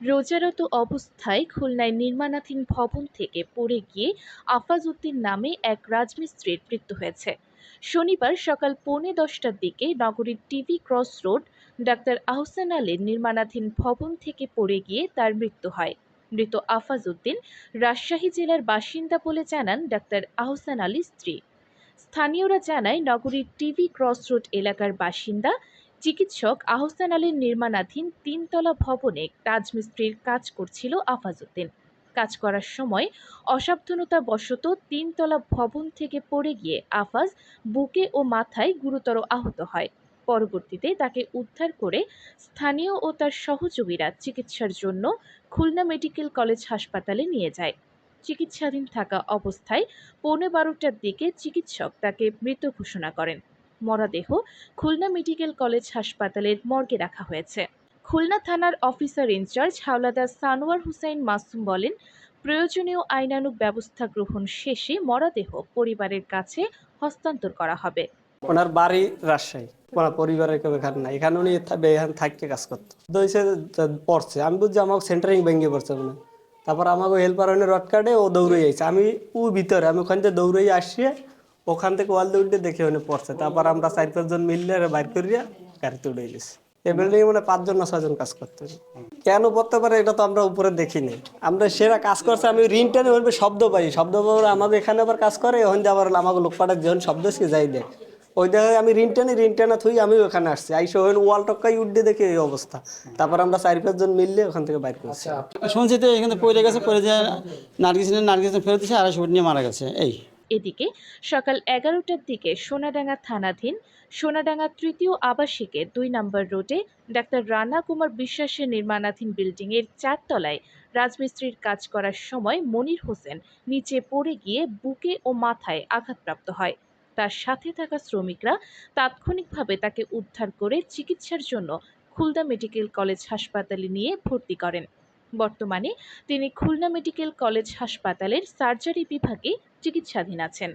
রোজারত অবস্থায় খুলনায় নির্মাণাধীন ভবন থেকে পড়ে গিয়ে আফাজ উদ্দিন নামে এক রাজমিস্ত্রির মৃত্যু হয়েছে। শনিবার সকাল পৌনে দশটার দিকে নগরীর TV cross road, doctor Ahsan আলীর নির্মাণাধীন ভবন থেকে পড়ে গিয়ে তার মৃত্যু হয়। মৃত আফাজ উদ্দিন রাজশাহী জেলার বাসিন্দা বলে জানান ডাক্তার আহসান আলীর স্ত্রী। স্থানীয়রা জানায় নগরীর টিভি ক্রস রোড এলাকার বাসিন্দা চিকিৎসক আহসান আলীর নির্মাণাধীন তিনতলা ভবনে রাজমিস্ত্রির কাজ করছিল আফাজউদ্দিন। কাজ করার সময় অসাবধানতা বশত তিনতলা ভবন থেকে পড়ে গিয়ে আফাজ বুকে ও মাথায় গুরুতর আহত হয়। পরবর্তীতে তাকে উদ্ধার করে স্থানীয় ও তার সহযোগীরা চিকিৎসার জন্য খুলনা মেডিকেল কলেজ হাসপাতালে নিয়ে যায়। চিকিৎসাধীন থাকা অবস্থায় পৌনে বারোটার দিকে চিকিৎসক তাকে মৃত ঘোষণা করেন। মরদেহ খুলনা মেডিকেল কলেজ হাসপাতালের মর্গে রাখা হয়েছে। খুলনা থানার officer in charge Hawlader Sanowar Hussain Masum বলেন, প্রয়োজনীয় আইনানুগ ব্যবস্থা গ্রহণ শেষে মরদেহ পরিবারের কাছে হস্তান্তর করা হবে। ওনার বাড়ি রাজশাহী। ওনার পরিবারের কেউ এখানে নাই। এখানে উনি এখানে থাকতে কাজ করতো। দইছে পড়ছে, আমি বুঝছি আমাকে সেন্টারিং ভেঙে পড়ছে মনে তারপর আমাকে হেল্পার রড কার্ডে ও দৌড়ে যাইছে আমি ও ভিতরে, আমি ওখান থেকে দৌড়ে আসি ওখান থেকে ওয়াল দৌড়ে দেখে ওনে পড়ছে। তারপর আমরা চার পাঁচজন মিললে বাইর করিয়া গাড়িতে উঠে গেছি এই বিল্ডিং মানে পাঁচজন না ছয়জন কাজ করতে। কেন পড়তে পারে এটা তো আমরা উপরে দেখিনি আমরা সেরা কাজ করছে, আমি শব্দ পাই। শব্দ আমাদের এখানে আবার কাজ করে ওখান দিয়ে আমাকে যখন শব্দ সে যাই দেয় ওই দেখে আমি ঋণ টেনে ঋণ টেনে থুই আমি ওখানে আসছি। আইসে ওই ওয়াল টক্কাই উঠতে দেখে এই অবস্থা। তারপর আমরা চার পাঁচজন মিললে ওখান থেকে বাইর করছি। শুনছি তো এখানে পড়ে গেছে, পড়ে যায় নার্গিস নার্গিস ফেরত দিয়েছে আড়াইশো ফুট নিয়ে মারা গেছে। এই এদিকে সকাল এগারোটার দিকে সোনাডাঙ্গা থানাধীন সোনাডাঙ্গা তৃতীয় আবাসিকের দুই নম্বর রোডে ডাক্তার রানা কুমার বিশ্বাসের নির্মাণাধীন বিল্ডিংয়ের চারতলায় রাজমিস্ত্রির কাজ করার সময় মনির হোসেন নিচে পড়ে গিয়ে বুকে ও মাথায় আঘাতপ্রাপ্ত হয়। তার সাথে থাকা শ্রমিকরা তাৎক্ষণিকভাবে তাকে উদ্ধার করে চিকিৎসার জন্য খুলদা মেডিকেল কলেজ হাসপাতালে নিয়ে ভর্তি করেন। বর্তমানে তিনি খুলনা মেডিকেল কলেজ হাসপাতালের সার্জারি বিভাগে চিকিৎসাধীন আছেন।